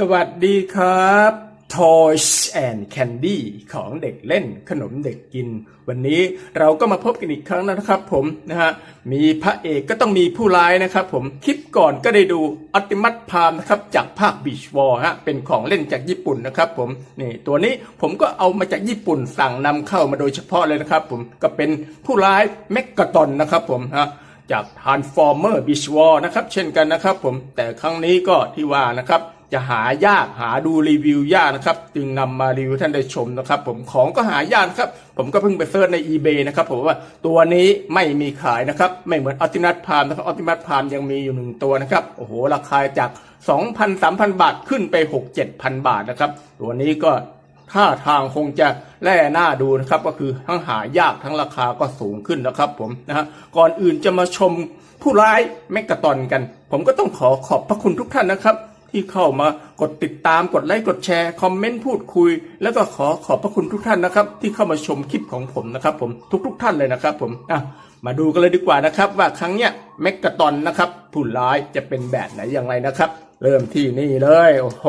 สวัสดีครับ Toys and Candy ของเด็กเล่นขนมเด็กกิน วันนี้เราก็มาพบกันอีกครั้งนะครับผมนะฮะมีพระเอกก็ต้องมีผู้ร้ายนะครับผมคลิปก่อนก็ได้ดูอัติมัตพามนะครับจากภาค Beach War ฮะเป็นของเล่นจากญี่ปุ่นนะครับผมนี่ตัวนี้ผมก็เอามาจากญี่ปุ่นสั่งนำเข้ามาโดยเฉพาะเลยนะครับผมก็เป็นผู้ร้ายเมกกาตอนนะครับผมฮะจาก Transformer Beach War นะครับเช่นกันนะครับผมแต่ครั้งนี้ก็ที่ว่านะครับ จะหายากหาดูรีวิวยากนะครับ จึงนำมารีวิวท่านได้ชมนะครับ ผมของก็หายากครับ ผมก็เพิ่งไปเซิร์ชใน eBay นะครับผมว่าตัวนี้ไม่มีขายนะครับ ไม่เหมือนออติมัสพามนะครับออติมัสพามยังมีอยู่หนึ่งตัวนะครับโอ้โหราคาจาก 2,000 3,000 บาทขึ้นไป 6 7,000 บาทนะครับ ตัวนี้ก็ท่าทางคงจะแล่หน้าดูนะครับ ก็คือทั้งหายากทั้งราคาก็สูงขึ้นนะครับ ผมนะฮะก่อนอื่นจะมาชมผู้ร้ายแมกกาตอนกัน ผมก็ต้องขอขอบพระคุณทุกท่านนะครับ ที่เข้ามากดติดตามกดไลค์กดแชร์คอมเมนต์พูดคุย แล้วก็ขอขอบพระคุณทุกท่านนะครับ ที่เข้ามาชมคลิปของผมนะครับ ผมทุกๆทท่านเลยนะครับ ผมอะมาดูกันเลยดีกว่านะครับ ว่าครั้งเนี้ยแมกกาตอนนะครับผู้ร้ายจะเป็นแบบไหนอย่างไรนะครับ เริ่มที่นี่เลย โอ้โห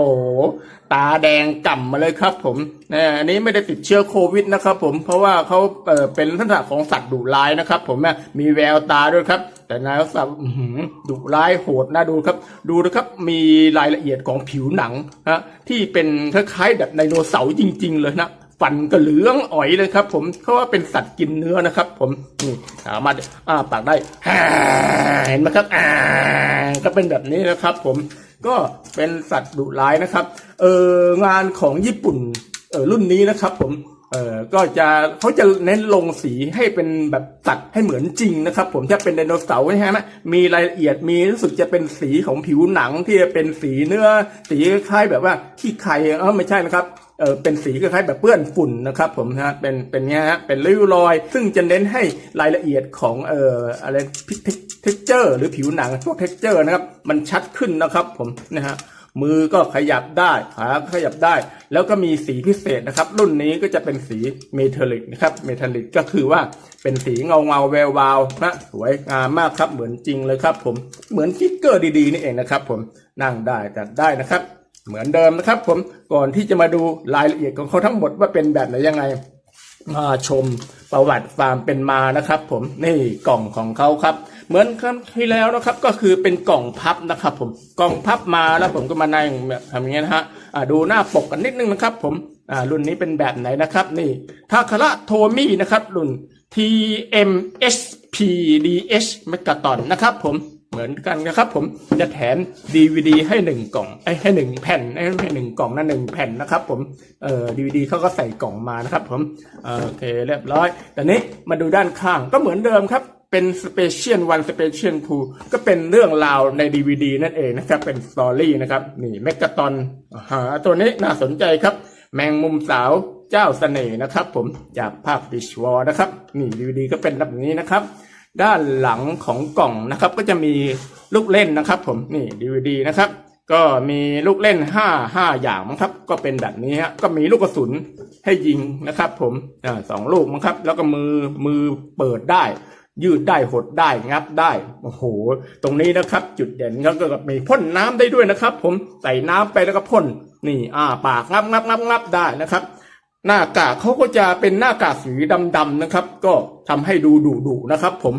ตาแดงก่ำมาเลยครับผมนะอันนี้ไม่ได้ติดเชื้อโควิดนะครับผมเพราะว่าเขาเอ่อเป็นลักษณะของสัตว์ดุร้ายนะครับ ผมนะมีแววตาด้วยครับ แต่นายสัตว์ดุร้ายโหดนะดูครับ ดูนะครับมีรายละเอียดของผิวหนังนะที่เป็นคล้ายๆแบบไดโนเสาร์จริง ๆ เลยนะฟันก็เหลืองอ๋อยเลยครับ ผมเขาว่าเป็นสัตว์กินเนื้อนะครับ ผมนี่สามารถอ้าปากได้เห็นไหมครับอ่าก็เป็นแบบนี้นะครับ ผม ก็เป็นสัตว์ดุร้ายนะครับ เอองานของญี่ปุ่นเออรุ่นนี้นะครับ ผมเออก็จะเขาจะเน้นลงสีให้เป็นแบบสัตว์ให้เหมือนจริงนะครับ ผมถ้าเป็นไดโนเสาร์ใช่ไหมมีรายละเอียดมีรู้สึกจะเป็นสีของผิวหนังที่จะเป็นสีเนื้อ สีคล้ายแบบว่าขี้ไข่เออไม่ใช่นะครับ เออเป็นสีคล้ายๆแบบเปื้อนฝุ่นนะครับผมนะฮะเป็นเป็นเนี้ยฮะเป็นริ้วรอย ซึ่งจะเน้นให้รายละเอียดของเอ่ออะไรเท็กเจอร์หรือผิวหนังพวกเท็กเจอร์นะครับมันชัดขึ้นนะครับผมนะฮะมือก็ขยับได้ขาขยับได้ แล้วก็มีสีพิเศษนะครับ รุ่นนี้ก็จะเป็นสีเมทัลลิกนะครับเมทัลลิกก็คือว่าเป็นสีเงาเงาแวววาวนะสวยงามมากครับเหมือนจริงเลยครับผมเหมือนฟิกเกอร์ดีๆนี่เองนะครับผมนั่งได้จัดได้นะครับ เหมือนเดิมนะครับผมก่อนที่จะมาดูรายละเอียดของเขาทั้งหมดว่าเป็นแบบไหนยังไง มาชมประวัติความเป็นมานะครับ ผมนี่กล่องของเขาครับ เหมือนครั้งที่แล้วนะครับ ก็คือเป็นกล่องพับนะครับ ผมกล่องพับมาแล้วผมก็มานั่งแบบทำอย่างเงี้ยนะฮะดูหน้าปกกันนิดนึงนะครับ ผมรุ่นนี้เป็นแบบไหนนะครับ นี่ทาคาระโทมี่นะครับ รุ่น TMSPDH เมกะตอนนะครับ ผม เหมือนกันนะครับผมจะแถม DVD ให้หนึ่งกล่องไอ้ให้หนึ่งแผ่นให้ให้หนึ่งกล่องนะหนึ่งแผ่นนะครับผมเอ่อ DVD เขาก็ใส่กล่องมานะครับผมโอเคเรียบร้อยต่นี้มาดูด้านข้างก็เหมือนเดิมครับเป็น Special One Special Two ก็เป็นเรื่องราวใน DVD นั่นเองนะครับ เป็นสตอรี่นะครับ นี่เมกะตอนหาตัวนี้น่าสนใจครับ แมงมุมสาวเจ้าเสน่ห์นะครับ ผมจากภาพ Beach War นะครับ นี่ DVD ก็เป็นแบบนี้นะครับ ด้านหลังของกล่องนะครับ ก็จะมีลูกเล่นนะครับ ผมนี่ DVD นะครับ ก็มีลูกเล่นห้าห้าอย่างมั้งครับ ก็เป็นแบบนี้ฮะก็มีลูกกระสุนให้ยิงนะครับ ผมอ่าสองลูกมั้งครับ แล้วก็มือมือเปิดได้ ยืดได้หดได้งับได้โอ้โห ตรงนี้นะครับ จุดเด่นเขาก็มีพ่นน้ำได้ด้วยนะครับ ผมใส่น้ำไปแล้วก็พ่นนี่ อ่า ปากงับงับงับงับได้นะครับ หน้ากากเขาก็จะเป็นหน้ากากสีดำๆนะครับ ก็ทำให้ดูดุดุๆนะครับ ผม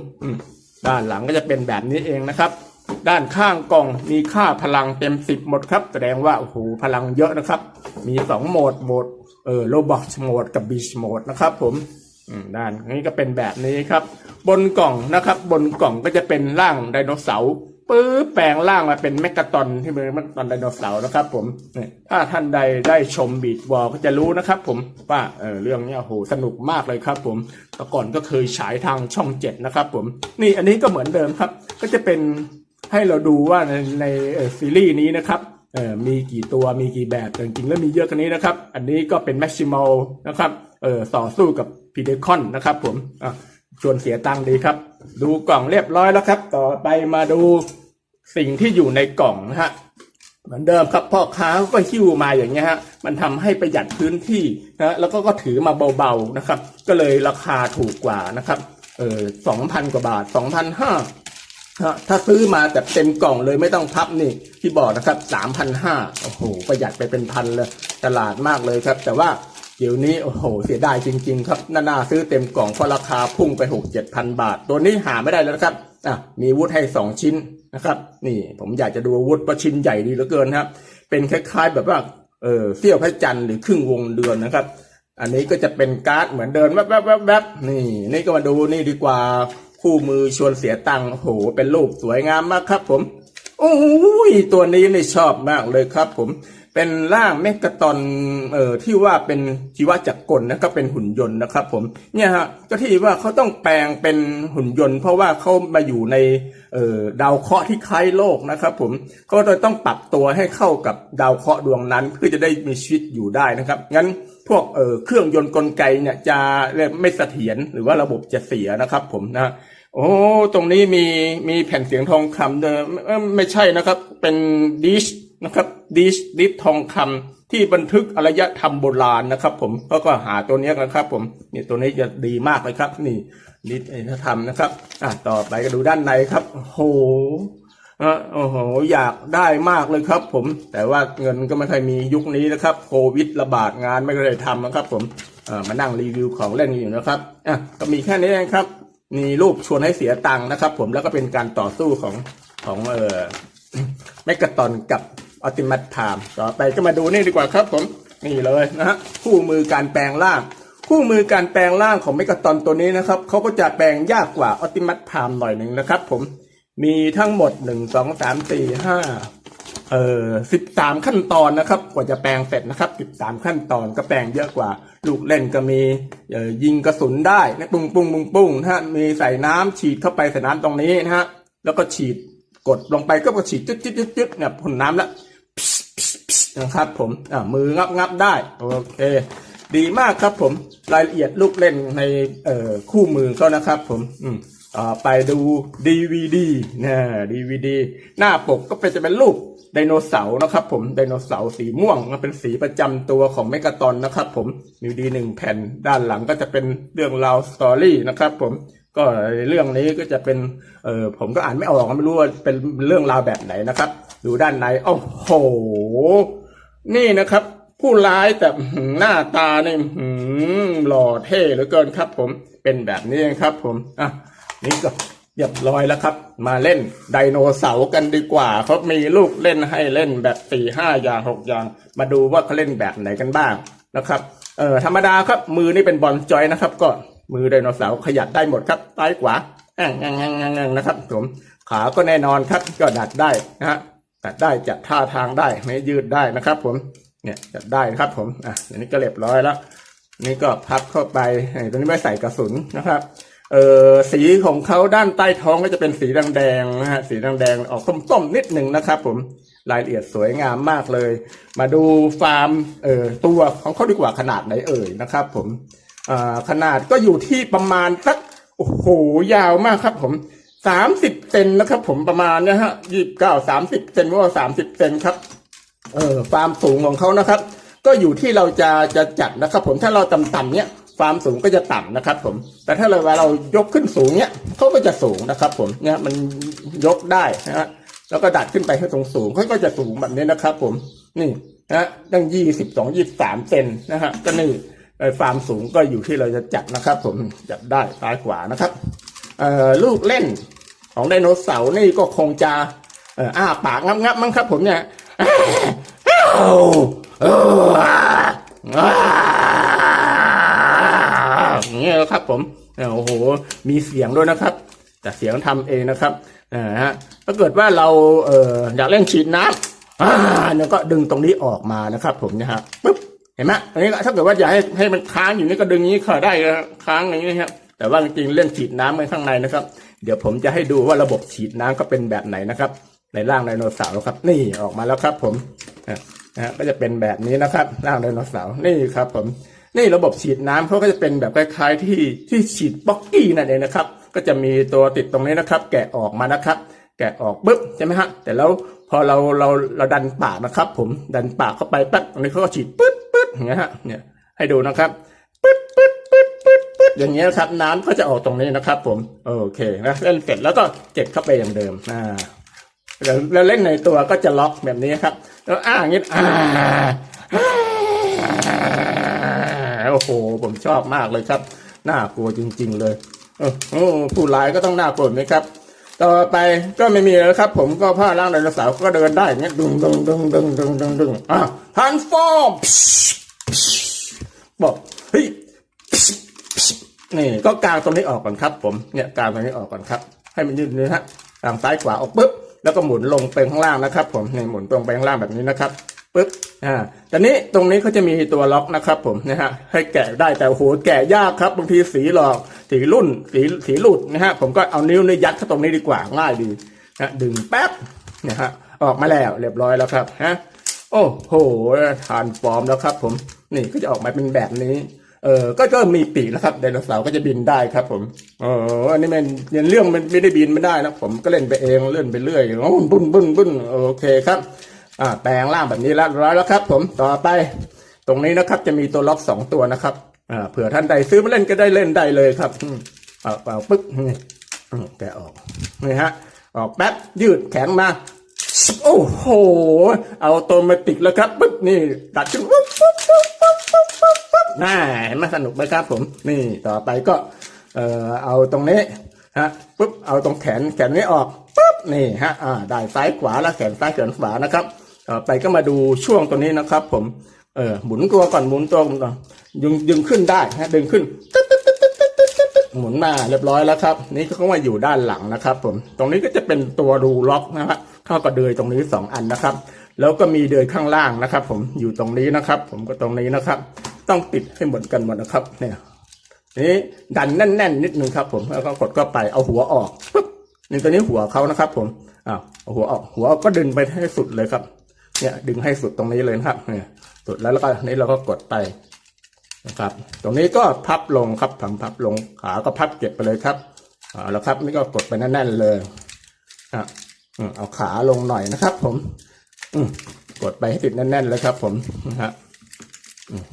ด้านหลังก็จะเป็นแบบนี้เองนะครับ ด้านข้างกล่องมีค่าพลังเต็มสิบหมดครับ แสดงว่าโอ้โหพลังเยอะนะครับ มีสองโหมดโหมดเออโรบอทโหมดกับบีชโหมดนะครับ ผมด้านนี้ก็เป็นแบบนี้ครับ บนกล่องนะครับ บนกล่องก็จะเป็นร่างไดโนเสาร์ ปื้อแปลงร่างมาเป็นแมกกาตอนที่เป็นแมกกาตอนไดโนเสาร์นะครับ ผมถ้าท่านใดได้ชมบีดวอลก็จะรู้นะครับ ผมว่าเออเรื่องนี้โหสนุกมากเลยครับ ผมแต่ก่อนก็เคยฉายทางช่องเจ็ดนะครับ ผม นี่อันนี้ก็เหมือนเดิมครับ ก็จะเป็นให้เราดูว่าในในเออซีรีส์นี้นะครับเออมีกี่ตัวมีกี่แบบแต่จริงๆแล้วมีเยอะกันนี้นะครับ อันนี้ก็เป็นแม็กซิมอลนะครับเออต่อสู้กับพีเดคอนนะครับ ผมอะ ชวนเสียตังค์ดีครับ ดูกล่องเรียบร้อยแล้วครับ ต่อไปมาดูสิ่งที่อยู่ในกล่องนะฮะเหมือนเดิมครับพ่อค้าก็หิ้วมาอย่างเงี้ยฮะมันทำให้ประหยัดพื้นที่นะแล้วก็ก็ถือมาเบาๆนะครับ ก็เลยราคาถูกกว่านะครับเออสองพันกว่าบาทสองพันห้านะถ้าซื้อมาแต่เต็มกล่องเลยไม่ต้องพับนี่ที่บอกนะครับสามพันห้าโอ้โหประหยัดไปเป็นพันเลยตลาดมากเลยครับ แต่ว่า เดี๋ยวนี้โอ้โหเสียดายจริง ๆ ครับน่าซื้อเต็มกล่องเพราะราคาพุ่งไปหกเจ็ดพันบาท ตัวนี้หาไม่ได้แล้วนะครับอะมีวุฒิให้สองชิ้นนะครับ นี่ผมอยากจะดูวุธเพระชิ้นใหญ่ดีเหลือเกินครับ เป็นคล้าย ๆ แบบว่าเออเสี้ยวพระจันทร์หรือครึ่งวงเดือนนะครับ อันนี้ก็จะเป็นการ์ดเหมือนเดินแวบแวบแบแวบนี่ นี่ก็มาดูนี่ดีกว่าคู่มือชวนเสียตังค์โอ้โห เป็นรูปสวยงามมากครับ ผมโอ้ยตัวนี้นี่ชอบมากเลยครับ ผม เป็นร่างเมกะตอนเอ่อที่ว่าเป็นชีวจักรกลนะครับเป็นหุ่นยนต์นะครับ ผมเนี่ยฮะก็ที่ว่าเขาต้องแปลงเป็นหุ่นยนต์ เพราะว่าเขามาอยู่ในเอ่อดาวเคราะห์ที่คล้ายโลกนะครับ ผมก็เลยต้องปรับตัวให้เข้ากับดาวเคราะห์ดวงนั้น เพื่อจะได้มีชีวิตอยู่ได้นะครับงั้นพวกเอ่อเครื่องยนต์กลไกเนี่ยจะไม่เสถียรหรือว่าระบบจะเสียนะครับ ผมนะโอ้ ตรงนี้มีมีแผ่นเสียงทองคำเดิมไม่ใช่นะครับ เป็นดิช นะครับดิชดิชทองคำที่บันทึกอารยธรรมโบราณนะครับ ผมก็ก็หาตัวนี้ยนะครับ ผมนี่ตัวนี้จะดีมากเลยครับ นี่ดิชอารยธรรมนะครับอะต่อไปก็ดูด้านในครับโหอะโอ้โหอยากได้มากเลยครับ ผม แต่ว่าเงินก็ไม่ค่อยมียุคนี้นะครับ โควิดระบาดงานไม่ได้ทำนะครับ ผมเอ่อมานั่งรีวิวของเล่นอยู่นะครับอะก็มีแค่นี้เองครับมีรูปชวนให้เสียตังค์นะครับ ผมแล้วก็เป็นการต่อสู้ของของเอ่อแมกกาตอนกับ ออติมัตไทม์ต่อไปก็มาดูนี่ดีกว่าครับผมนี่เลยนะฮะคู่มือการแปลงร่าง คู่มือการแปลงร่างของเมกาตอนตัวนี้นะครับเขาก็จะแปลงยากกว่าออติมัตไทม์หน่อยหนึ่งนะครับ ผมมีทั้งหมดหนึ่งสองสามสี่ห้าเอ่อสิบสามขั้นตอนนะครับ กว่าจะแปลงเสร็จนะครับสิบสามขั้นตอนก็แปลงเยอะกว่า ลูกเล่นก็มีเอ่อยิงกระสุนได้นะปุ้งปุ้งปุ้งปุ้งนะฮะมีใส่น้ำฉีดเข้าไปใส่น้ำตรงนี้นะฮะแล้วก็ฉีดกดลงไปก็ฉีดจุดจุดจุดจุดเนี่ยพ่นน้ำแล้ว นะครับผมอ่ามืองับงับได้โอเค ดีมากครับผมรายละเอียดลูกเล่นในเอ่อคู่มือเขานะครับผมอืมต่อไปดู DVD นะ DVD หน้าปกก็เป็นจะเป็นรูปไดโนเสาร์นะครับผมไดโนเสาร์สีม่วงมันเป็นสีประจำตัวของเมกาตอนนะครับผมมีดีหนึ่งแผ่นด้านหลังก็จะเป็นเรื่องราวสตอรี่นะครับผม ก็เรื่องนี้ก็จะเป็นเออผมก็อ่านไม่ออกไม่รู้ว่าเป็นเรื่องราวแบบไหนนะครับ ดูด้านในโอ้โห นี่นะครับ ผู้ร้ายแต่หน้าตาเนี่ยหล่อเท่เหลือเกินครับ ผมเป็นแบบนี้ครับ ผมอะนี่ก็เรียบร้อยแล้วครับ มาเล่นไดโนเสาร์กันดีกว่าเขามีลูกเล่นให้เล่นแบบสี่ห้าอย่างหกอย่าง มาดูว่าเขาเล่นแบบไหนกันบ้างนะครับเออธรรมดาครับมือนี่เป็นบอลจอยนะครับก็ มือไดโนเสาร์ขยับได้หมดครับซ้ายขวาแองแองแองแองแองนะครับผมขาก็แน่นอนครับก็ดัดได้นะฮะดัดได้จัดท่าทางได้ไม่ยืดได้นะครับ ผมเนี่ยจัดได้นะครับ ผมอะอันนี้ก็เรียบร้อยแล้ว นี่ก็พับเข้าไปตัวนี้ไม่ใส่กระสุนนะครับเออสีของเขาด้านใต้ท้องก็จะเป็นสีแดงๆนะฮะสีแดงๆออกส้มๆนิดหนึ่งนะครับ ผมรายละเอียดสวยงามมากเลย มาดูฟาร์มเออตัวของเขาดีกว่าขนาดไหนเอ่ยนะครับ ผม ขนาดก็อยู่ที่ประมาณสักโอ้โหยาวมากครับ ผมสามสิบเซนนะครับ ผมประมาณนะฮะยี่สิบเก้าสามสิบเซนว่าสามสิบเซนครับ เออความสูงของเขานะครับ ก็อยู่ที่เราจะจะจัดนะครับ ผมถ้าเราต่ำๆเนี้ยความสูงก็จะต่ำนะครับ ผม แต่ถ้าเราเวลาเรายกขึ้นสูงเนี้ยเขาก็จะสูงนะครับ ผมเนี่ยมันยกได้นะฮะแล้วก็ดัดขึ้นไปให้สูงสูงเขาก็จะสูงแบบนี้นะครับ ผมนี่นะตั้งยี่สิบสองยี่สามเซนนะฮะก็นี่ ความสูงก็อยู่ที่เราจะจัดนะครับ ผมจับได้ซ้ายขวานะครับเอ่อลูกเล่นของไดโนเสาร์นี่ก็คงจะเอ่ออ้าปากงับๆมั้งครับ ผมเนี่ยอย่างเงี้ยครับ ผมโอ้โห มีเสียงด้วยนะครับ แต่เสียงทำเองนะครับนะฮะถ้าเกิดว่าเราเอออยากเล่นฉีดน้ำอ่าเนี่ยก็ดึงตรงนี้ออกมานะครับ ผมนะฮะปึ๊บ เห็นไหมอันนี้ถ้าเกิดว่าอยากให้ให้มันค้างอยู่นี่ก็ดึงอย่างนี้ก็ได้ค้างอย่างนี้ครับแต่ว่าจริงๆเล่นฉีดน้ำกันข้างในนะครับ เดี๋ยวผมจะให้ดูว่าระบบฉีดน้ำก็เป็นแบบไหนนะครับ ในร่างไดโนเสาร์ครับ นี่ออกมาแล้วครับ ผมนะนะฮะก็จะเป็นแบบนี้นะครับ ร่างไดโนเสาร์นี่ครับ ผมนี่ระบบฉีดน้ำเขาก็จะเป็นแบบคล้ายๆที่ที่ฉีดบ็อกกี้นั่นเองนะครับ ก็จะมีตัวติดตรงนี้นะครับ แกะออกมานะครับ แกะออกปุ๊บใช่ไหมฮะแต่แล้วพอเราเราเราดันปากนะครับ ผมดันปากเข้าไปปั๊บตรงนี้เขาก็ฉีดปึ๊ดปึ๊ด อย่างเงี้ยฮะเนี่ยให้ดูนะครับปึ๊ดปึ๊ดปึ๊ดปึ๊ดปึ๊ดอย่างเงี้ยครับ น้ำก็จะออกตรงนี้นะครับ ผมโอเคนะเล่นเสร็จแล้วก็เก็บเข้าไปอย่างเดิมอ่าแล้วแล้วเล่นในตัวก็จะล็อกแบบนี้ครับ แล้วอ้าอย่างงี้อ่าโอ้โหผมชอบมากเลยครับน่ากลัวจริง ๆ เลยเออโอ้ผู้ร้ายก็ต้องน่ากลัวไหมครับ ต่อไปก็ไม่มีแล้วครับ ผมก็ผ้าล้างไดโนเสาร์ก็เดินได้อย่างเงี้ยดึงดึงดึงดึงดึงดึงดึงอะทันฟอร์ม บอกเฮ้ยนี่ก็กางตรงนี้ออกก่อนครับ ผมเนี่ยกางตรงนี้ออกก่อนครับ ให้มันยืดนะฮะทางซ้ายขวาออกปุ๊บแล้วก็หมุนลงไปข้างล่างนะครับ ผมนี่หมุนตรงไปข้างล่างแบบนี้นะครับปุ๊บอ่าตอนนี้ตรงนี้เขาจะมีตัวล็อกนะครับ ผมนะฮะให้แกะได้แต่โหแกะยากครับบางทีสีหลอกสีรุ่นสีสีหลุดนะฮะผมก็เอานิ้วนี่ยัดเข้าตรงนี้ดีกว่าง่ายดีนะดึงแป๊บนะฮะออกมาแล้วเรียบร้อยแล้วครับฮะโอ้โหทานฟอมแล้วครับ ผม นี่ก็จะออกมาเป็นแบบนี้ เออก็ก็มีปีกแล้วครับไดโนเสาร์ก็จะบินได้ครับ ผมเอออันนี้มันเรื่องมันไม่ได้บินไม่ได้นะผมก็เล่นไปเองเล่นไปเรื่อยโอ้บุ้นบุ้นบุ้นโอเคครับอ่าแปลงร่างแบบนี้แล้วร้อยแล้วครับ ผมต่อไป ตรงนี้นะครับจะมีตัวล็อกสองตัวนะครับอ่าเผื่อท่านใดซื้อมาเล่นก็ได้เล่นได้เลยครับเอาเอาปึ๊บนี่แกออกนี่ฮะ ออกแป๊บยืดแขนมาโอ้โห เอาโตมาติกแล้วครับปึ๊บนี่ตัดขึ้นปุ๊บปุ๊บปุ๊บปุ๊บปุ๊บ หน่าเห็นไหมสนุกไหมครับ ผมนี่ต่อไปก็เอ่อเอาตรงนี้ฮะปุ๊บเอาตรงแขนแขนนี้ออกปุ๊บนี่ฮะอ่าได้ซ้ายขวาแล้วแขนซ้ายแขนขวานะครับต่อไปก็มาดูช่วงตัวนี้นะครับ ผมเออหมุนตัวก่อนหมุนตัวก่อนดึงดึงขึ้นได้ฮะดึงขึ้นตึ๊ดตึ๊ดตึ๊ดตึ๊ดตึ๊ดตึ๊ดตัดหมุนมาเรียบร้อยแล้วครับ นี่ก็เข้ามาอยู่ด้านหลังนะครับ ผมตรงนี้ก็จะเป็นตัวรูล็อกนะครับเข้ากับเดยตรงนี้สองอันนะครับ แล้วก็มีเดยข้างล่างนะครับ ผมอยู่ตรงนี้นะครับ ผมก็ตรงนี้นะครับ ต้องติดให้หมือนกันหมดนะครับ เนี่ยนี้ดันแน่นๆนิดนึงครับ ผมแล้วก็กดเข้าไปเอาหัวออกปุ๊บนี่ตัวนี้หัวเขานะครับ ผมอ้าวเอาหัวออกหัวก็ดึงไปให้สุดเลยครับ เนี่ย ดึงให้สุดตรงนี้เลยนะครับ เนี่ย สุดแล้วแล้วก็นี้เราก็กดไปนะครับ ตรงนี้ก็พับลงครับพับพับลงขาก็พับเก็บไปเลยครับเอาแล้วครับ นี่ก็กดไปแน่นๆเลยอะอืมเอาขาลงหน่อยนะครับ ผม อืกดไปให้ติดแน่นๆเลยครับ ผมนะฮะอืม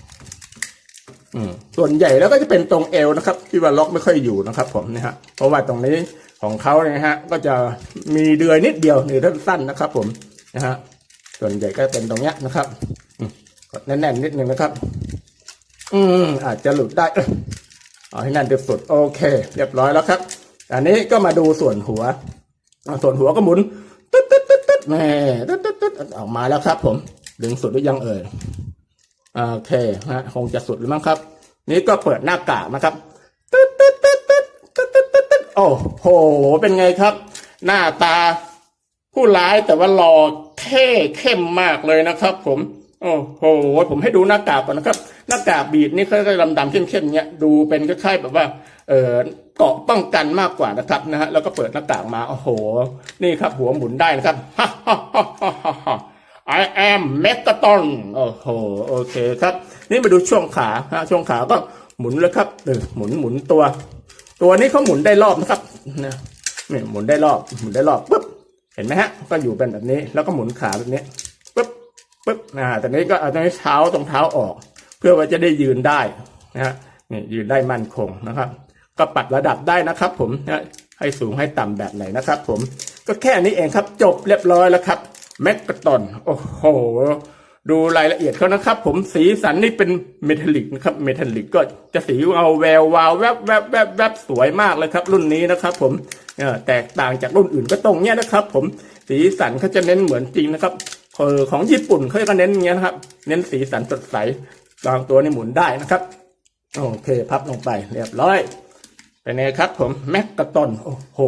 ส่วนใหญ่แล้วก็จะเป็นตรงเอวนะครับ ที่ว่าล็อกไม่ค่อยอยู่นะครับ ผมนะฮะเพราะว่าตรงนี้ของเขาเนี่ยฮะ ก็จะมีเดือยนิดเดียวเดือยสั้นๆนะครับ ผมนะฮะส่วนใหญ่ก็เป็นตรงเนี้ยนะครับกดแน่นๆนิดนึงนะครับ อืมอาจจะหลุดได้เอ้ยเอาให้แน่นที่สุดโอเค เรียบร้อยแล้วครับ อันนี้ก็มาดูส่วนหัวส่วนหัวก็หมุนตึ๊ดตึ๊ดตึ๊ดตึ๊ดแม่ตึ๊ดตึ๊ดตึ๊ดออกมาแล้วครับ ผมดึงสุดหรือยังเอ่ย โอเคฮะคงจะสุดหรือมั้งครับ นี่ก็เปิดหน้ากากนะครับตึ๊ดตึ๊ดตึ๊ดตึ๊ดตึ๊ดตึ๊ดตึ๊ดตึ๊ดโอ้โห เป็นไงครับ หน้าตาผู้ร้ายแต่ว่าหล่อเท่เข้มมากเลยนะครับ ผมโอ้โห ผมให้ดูหน้ากากก่อนนะครับ หน้ากากบีดนี่เขาจะดำดำๆเข้มๆเนี้ยดูเป็นคล้ายๆแบบว่าเออเกาะป้องกันมากกว่านะครับนะฮะแล้วก็เปิดหน้ากากมาโอ้โห นี่ครับหัวหมุนได้นะครับฮ่าฮ่าฮ่าฮ่า I am Megaton โอ้โหโอเคครับ นี่มาดูช่วงขาฮะช่วงขาก็หมุนแล้วครับเออหมุนหมุนตัว ตัวนี้เขาหมุนได้รอบนะครับนะนี่หมุนได้รอบหมุนได้รอบปุ๊บเห็นไหมฮะ ก็อยู่เป็นแบบนี้ แล้วก็หมุนขาแบบนี้ปุ๊บปุ๊บอ่าแต่นี้ก็เอาตรงนี้เท้าตรงเท้าออก เพื่อว่าจะได้ยืนได้นะฮะนี่ยืนได้มั่นคงนะครับ ก็ปรับระดับได้นะครับ ผมนะให้สูงให้ต่ำแบบไหนนะครับ ผมก็แค่นี้เองครับ จบเรียบร้อยแล้วครับ แมกกาตอน โอ้โห ดูรายละเอียดเขานะครับ ผมสีสันนี่เป็นเมทัลลิกนะครับ เมทัลลิกก็จะสีเอาแวววาวแวบแวบแวบแวบสวยมากเลยครับ รุ่นนี้นะครับ ผมแตกต่างจากรุ่นอื่นก็ตรงเนี้ยนะครับ ผมสีสันเขาจะเน้นเหมือนจริงนะครับของญี่ปุ่นเขาก็เน้นเงี้ยนะครับ เน้นสีสันสดใสบางตัวนี่หมุนได้นะครับ โอเค พับลงไปเรียบร้อยเป็นไงครับ ผมแม็กกาตอนโอ้โห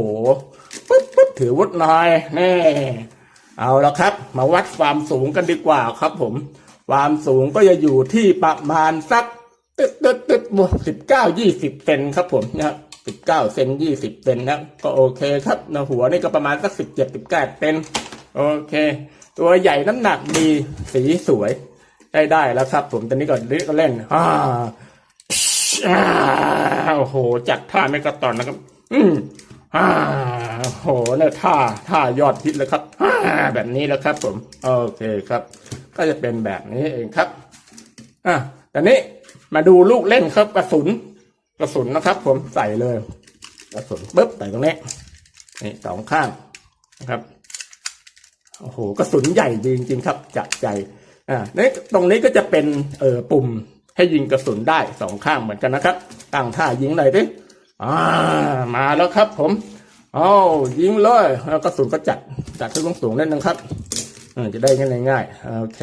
ปุ๊บปุ๊บถือวุฒน่อยแน่ เอาละครับ มาวัดความสูงกันดีกว่าครับผม ความสูงก็จะอยู่ที่ประมาณสักตึ๊ดตึ๊ดตึ๊ดบวกสิบเก้ายี่สิบเซนครับผมนะครับสิบเก้าเซนยี่สิบเซนนะก็โอเคครับนะหัวนี่ก็ประมาณสักสิบเจ็ดสิบแปดเซนโอเค ตัวใหญ่น้ำหนักดีสีสวย ได้ได้แล้วครับ ผมตอนนี้ก็เล่นอ่าอ่าโอ้โหจัดท่าไม่กระตอนนะครับ อืม อ่าโอ้โหเนี่ยท่าท่ายอดฮิตเลยครับแบบนี้แล้วครับ ผม โอเคครับ ก็จะเป็นแบบนี้เองครับอะตอนนี้มาดูลูกเล่นครับกระสุน กระสุนนะครับ ผมใส่เลยกระสุนปุ๊บใส่ตรงนี้นี่สองข้างนะครับโอ้โหกระสุนใหญ่จริงๆครับจัดใจอ่านี่ตรงนี้ก็จะเป็นเอ่อปุ่มให้ยิงกระสุนได้สองข้างเหมือนกันนะครับตั้งท่ายิงเลยดิ อ่ามาแล้วครับ ผมอ้าวยิงเลยแล้วกระสุนก็จัดจัดขึ้นสูงนิดนึงครับอจะได้ง่ายๆโอเค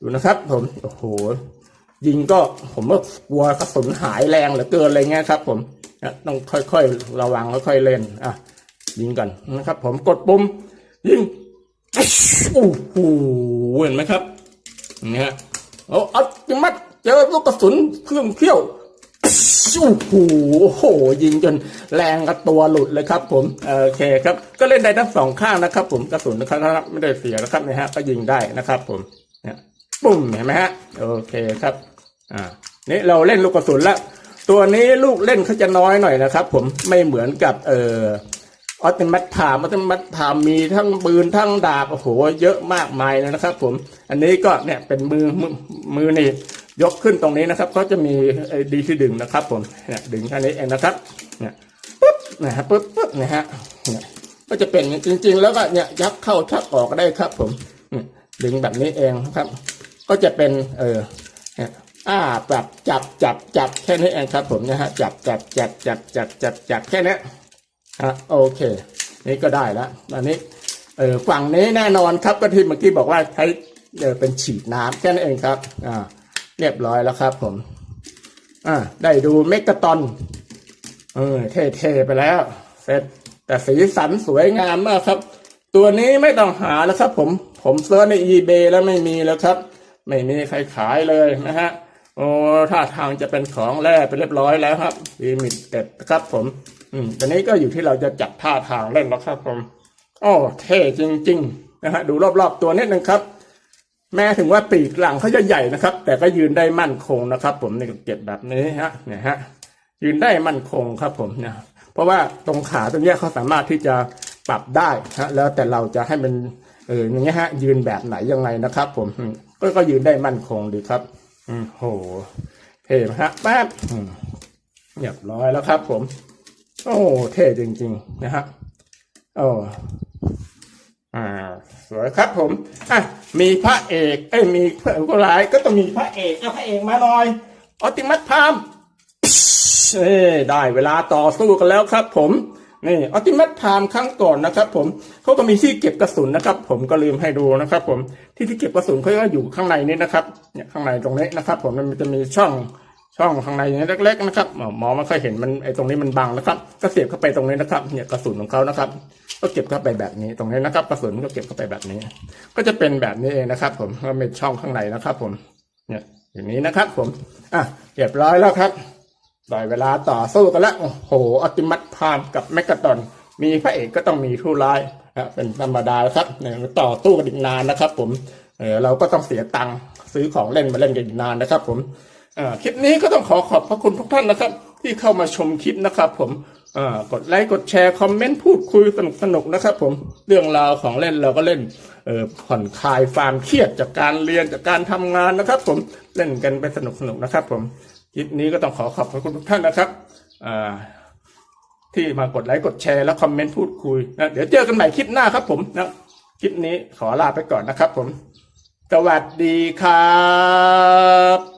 ดูนะครับผมโอ้โหยิงก็ผมก็กลัวกระสุนหายแรงเหลือเกินอะไรเงี้ยครับ ผมต้องค่อยๆระวังค่อยๆเล่นอะยิงกันนะครับ ผมกดปุ่มยิงโอ้โหเห็นไหมครับนี่ฮะโอ้อัดยังมัดเจอลูกกระสุนเครื่องเขี้ยว โอ้โหโห ยิงจนแรงกับตัวหลุดเลยครับ ผม โอเคครับ ก็เล่นได้ทั้งสองข้างนะครับ ผม กระสุนนะครับ ไม่ได้เสียนะครับนะฮะ ก็ยิงได้นะครับ ผมเนี่ยปุ่มเห็นไหมฮะ โอเคครับ อ่า นี่เราเล่นลูกกระสุนแล้วตัวนี้ลูกเล่นเขาจะน้อยหน่อยนะครับ ผม ไม่เหมือนกับ เอ่อออตมัตถามออตมัตถามมีทั้งปืนทั้งดาบ โอ้โห เยอะมากมายเลยนะครับ ผม อันนี้ก็เนี่ยเป็นมือมือมือนี่ ยกขึ้นตรงนี้นะครับ ก็จะมีไอ้ดีที่ดึงนะครับผมเนี่ยดึงแค่นี้เองนะครับเนี่ยปุ๊บนะฮะปุ๊บปุ๊บนะฮะเนี่ยก็จะเป็นจริง ๆ แล้วก็เนี่ยยักเข้าชักออกก็ได้ครับ ผมดึงแบบนี้เองครับ ก็จะเป็นเออเนี่ยอ่าแบบจับจับจับแค่นี้เองครับ ผมนะฮะจับจับจับจับจับจับจับแค่นี้อะโอเค นี่ก็ได้แล้วอันนี้เออฝั่งนี้แน่นอนครับก็ที่เมื่อกี้บอกว่าใช้เออเป็นฉีดน้ำแค่นั้นเองครับอ่า เรียบร้อยแล้วครับผมอ่าได้ดูเมกะตอนเออเท่ๆไปแล้ว เสร็จ แต่สีสันสวยงามมากครับ ตัวนี้ไม่ต้องหาแล้วครับ ผม ผมเซิร์ชใน eBay แล้วไม่มีแล้วครับ ไม่มีใครขายเลยนะฮะโอ้ท่าทางจะเป็นของแร่ไปเรียบร้อยแล้วครับดีมิตเต็ดครับ ผม อืมตอนนี้ก็อยู่ที่เราจะจับท่าทางเล่นแล้วครับ ผมโอ้เท่จริง ๆ นะฮะดูรอบๆตัวนิดนึงครับ แม้ถึงว่าปีกหลังเขาจะใหญ่นะครับ แต่ก็ยืนได้มั่นคงนะครับ ผมในเก็บแบบนี้ฮะเนี่ยฮะยืนได้มั่นคงครับผมเนี่ยเพราะว่าตรงขาตรงนี้เขาสามารถที่จะปรับได้ฮะแล้วแต่เราจะให้มันเอออย่างเงี้ยฮะ ยืนแบบไหนยังไงนะครับ ผมก็ก็ยืนได้มั่นคงดีครับ อืมโหเท่ฮะแป๊บเรียบร้อยแล้วครับ ผม โอ้เท่จริง ๆ นะฮะโอ้ อ่าสวยครับผมอะมีพระเอกเอ้ยมีพระผู้ร้ายก็ต้องมีพระเอกเอาพระเอกมาหน่อยออติมัสพามเอ้ยได้เวลาต่อสู้กันแล้วครับ ผมนี่ออติมัสพามครั้งก่อนนะครับ ผมเขาก็มีที่เก็บกระสุนนะครับ ผมก็ลืมให้ดูนะครับ ผมที่ที่เก็บกระสุนเขาก็อยู่ข้างในนี้นะครับเนี่ยข้างในตรงนี้นะครับ ผมมันจะมีช่อง ช่องข้างในนี้เล็กๆนะครับหมอมอไม่ค่อยเห็นมันไอ้ตรงนี้มันบังนะครับ ก็เสียบเข้าไปตรงนี้นะครับ เนี่ยกระสุนของเขานะครับ ก็เก็บเข้าไปแบบนี้ ตรงนี้นะครับ กระสุนก็เก็บเข้าไปแบบนี้ ก็จะเป็นแบบนี้เองนะครับ ผมก็เป็นช่องข้างในนะครับ ผม เนี่ย อย่างนี้นะครับ ผม อะเรียบร้อยแล้วครับได้เวลาต่อสู้กันแล้วโอ้โหอติมัตพามกับแมกกาตอนมีพระเอกก็ต้องมีผู้ร้ายนะเป็นธรรมดาครับเนี่ยต่อสู้กันอีกนานนะครับ ผมเออเราก็ต้องเสียตังค์ซื้อของเล่นมาเล่นกันอีกนานนะครับ ผม คลิปนี้ก็ต้องขอขอบพระคุณทุกท่านนะครับ ที่เข้ามาชมคลิปนะครับ ผมกดไลค์กดแชร์คอมเมนต์พูดคุยสนุกสนุกๆนะครับ ผมเรื่องราวของเล่นเราก็เล่นผ่อนคลายความเครียดจากการเรียนจากการทำงานนะครับ ผมเล่นกันไปสนุกสนุกๆนะครับ ผมคลิปนี้ก็ต้องขอขอบพระคุณทุกท่านนะครับที่มากดไลค์กดแชร์และคอมเมนต์พูดคุยนะเดี๋ยวเจอกันใหม่คลิปหน้าครับ ผมนะคลิปนี้ขอลาไปก่อนนะครับ ผม สวัสดีครับ